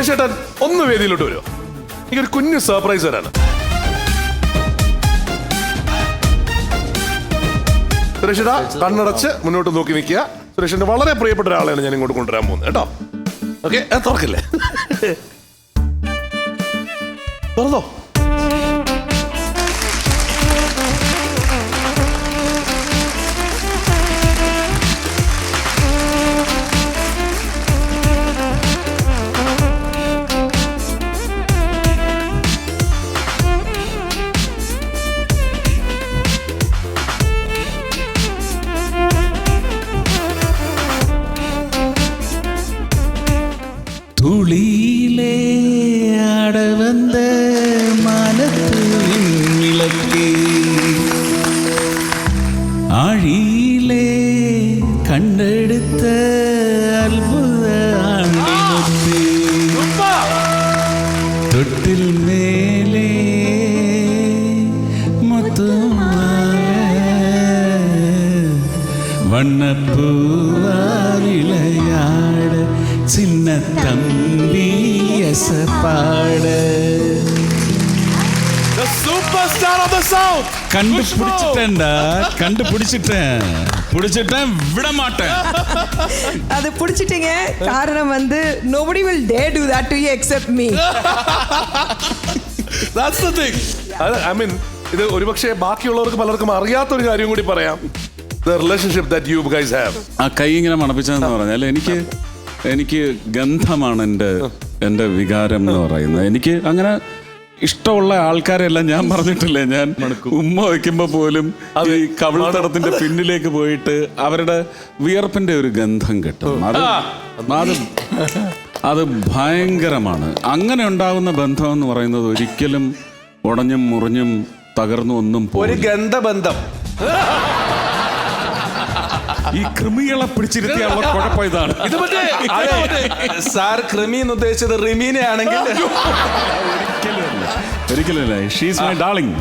സുരേഷ് ഒന്ന് വേദിയിലോട്ട് വരുമോ എനിക്കൊരു കുഞ്ഞു സർപ്രൈസ് തരാണ് സുരക്ഷിത കണ്ണടച്ച് മുന്നോട്ട് നോക്കി നിൽക്കുക. സുരേഷിന്റെ വളരെ പ്രിയപ്പെട്ട ഒരാളെയാണ് ഞാൻ ഇങ്ങോട്ട് കൊണ്ടുവരാൻ പോകുന്നത്. കേട്ടോ? ഓക്കെ തുറക്കില്ലേ? തുറന്നോ? துளியிலே ஆட வந்த மனத்துவின் விளக்கே. ஆழியிலே கண்டெடுத்த அற்புத ஆண்டினத்தே. தொட்டில் மேலே முத்துமால வண்ணப்பூவார் இளையாட சின்ன தம்பி எசப்பாட The superstar of the south கண்டுபிடிச்சிட்டேன்டா கண்டுபிடிச்சிட்டேன் பிடிச்சிட்டேன் விட மாட்டேன் அது பிடிச்சிட்டீங்க காரணம் வந்து nobody will dare do that to you except me That's the thing. I mean ഇത് ഒരുപക്ഷെ ബാക്കിയുള്ളവർക്ക് പലർക്കും അറിയാത്ത ഒരു കാര്യം കൂടി പറയാം the relationship that you guys have ആ കൈ ഇങ്ങനെ മണപ്പിച്ചതെന്ന് പറഞ്ഞാൽ എനിക്ക് എനിക്ക് ഗന്ധമാണ് എന്റെ എന്റെ വികാരം എന്ന് പറയുന്നത്. എനിക്ക് അങ്ങനെ ഇഷ്ടമുള്ള ആൾക്കാരെല്ലാം ഞാൻ പറഞ്ഞിട്ടില്ലേ? ഞാൻ ഉമ്മ വയ്ക്കുമ്പോൾ പോലും ഈ കവിൾത്തടത്തിന്റെ പിന്നിലേക്ക് പോയിട്ട് അവരുടെ വിയർപ്പിന്റെ ഒരു ഗന്ധം കിട്ടും. അത് അത് അത് ഭയങ്കരമാണ്. അങ്ങനെ ഉണ്ടാകുന്ന ബന്ധം എന്ന് പറയുന്നത് ഒരിക്കലും ഉടഞ്ഞും മുറിഞ്ഞും തകർന്നു ഒന്നും ഒരു ഗന്ധബന്ധം. ഈ കൃമികളെ പിടിച്ചിരുത്തിയുള്ള കുഴപ്പം ഇതാണ് ഇത് മറ്റേ സാർ ക്രിമി എന്ന് ഉദ്ദേശിച്ചത് റിമീനെ ആണെങ്കിൽ ഒരിക്കലല്ല she's my darling.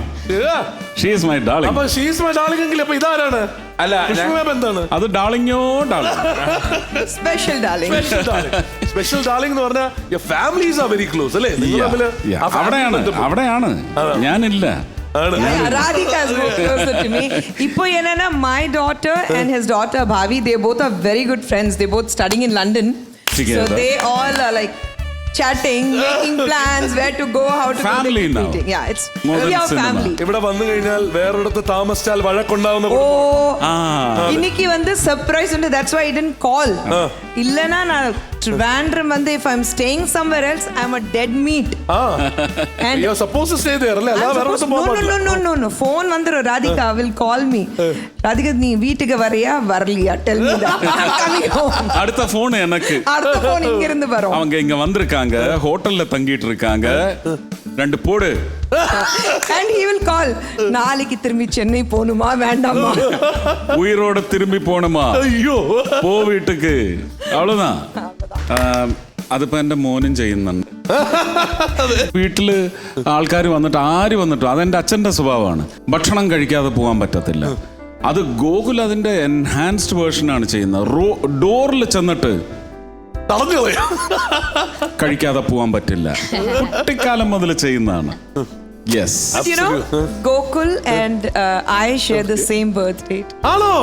She's my അപ്പൊ അപ്പോൾ ഷീസ് മൈ ഡാർലിംഗ് എങ്കിൽ അപ്പൊ ഇതാരാണ്? അല്ല, ഞാൻ- എന്താണ്? അത് ഡാർലിംഗോ darling special darling special darling എന്ന് പറഞ്ഞാൽ ഫാമിലീസ് ആർ വെരി ക്ലോസ് അല്ലേ? നിങ്ങൾ തമ്മിൽ ആ family അവിടെയാണ് ബന്ധം- അവിടെയാണ്. ഞാനില്ല. Radhika's more closer to me. Ipo Yenana, my daughter and his daughter Bhavi, they both are very good friends. They're both studying in London. Together. So they all are like chatting, making plans, where to go, how to Family go. now. Yeah, it's we are family. ഇവിടെ വന്നു കഴിഞ്ഞാൽ വേറൊരിടത്ത് താമസിച്ചാൽ വഴക്കുണ്ടാവുന്ന ഓ എനിക്ക് വന്ന് surprise ഉണ്ട് that's why I didn't call இல்லனா நான் Trivandrum வந்து if I'm staying somewhere else I'm a dead meat and you're supposed to stay there இல்ல எல்லா வேற ஒருத்தன் போக மாட்டான் no no no no phone வந்துரும் Radhika will call me Radhika நீ வீட்டுக்கு வரையா வரலையா tell me that I'm coming home அடுத்த ஃபோன் எனக்கு அடுத்த ஃபோன் இங்க இருந்து வரும் அவங்க இங்க வந்திருக்காங்க ஹோட்டல்ல தங்கிட்டு இருக்காங்க ரெண்டு போடு அண்ட் ஹி வில் கால் நாளைக்கு திரும்பி சென்னை போகணுமா வேண்டாமா உயிரோட திரும்பி போகணுமா ஐயோ പോ വീട്ടിക്ക്. അവളെന്നാ? അതിപ്പോ എന്റെ മോനും ചെയ്യുന്നുണ്ട്. വീട്ടിൽ ആൾക്കാർ വന്നിട്ട് ആര് വന്നിട്ടും അതെന്റെ അച്ഛന്റെ സ്വഭാവമാണ്. ഭക്ഷണം കഴിക്കാതെ പോകാൻ പറ്റത്തില്ല. അത് ഗോകുൽ അതിന്റെ എൻഹാൻസ്ഡ് വേർഷനാണ് ചെയ്യുന്നത്. റോ ഡോറിൽ ചെന്നിട്ട് തടഞ്ഞു കളയാ കഴിക്കാതെ പോവാൻ പറ്റില്ല. കുട്ടിക്കാലം മുതൽ ചെയ്യുന്നതാണ്. Yes you know Gokul and uh, I share the same birth date. ആണോ?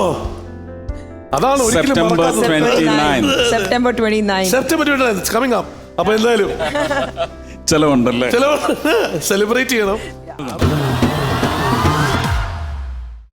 അതാണ് ഒരിക്കലും സെപ്റ്റംബർ മറക്കാത്ത- 29. September 29 സെപ്റ്റംബർ കമ്മിങ് അപ്പ് അപ്പൊ എന്തായാലും ചെലവുണ്ടല്ലേ? ചില സെലിബ്രേറ്റ് ചെയ്യണം.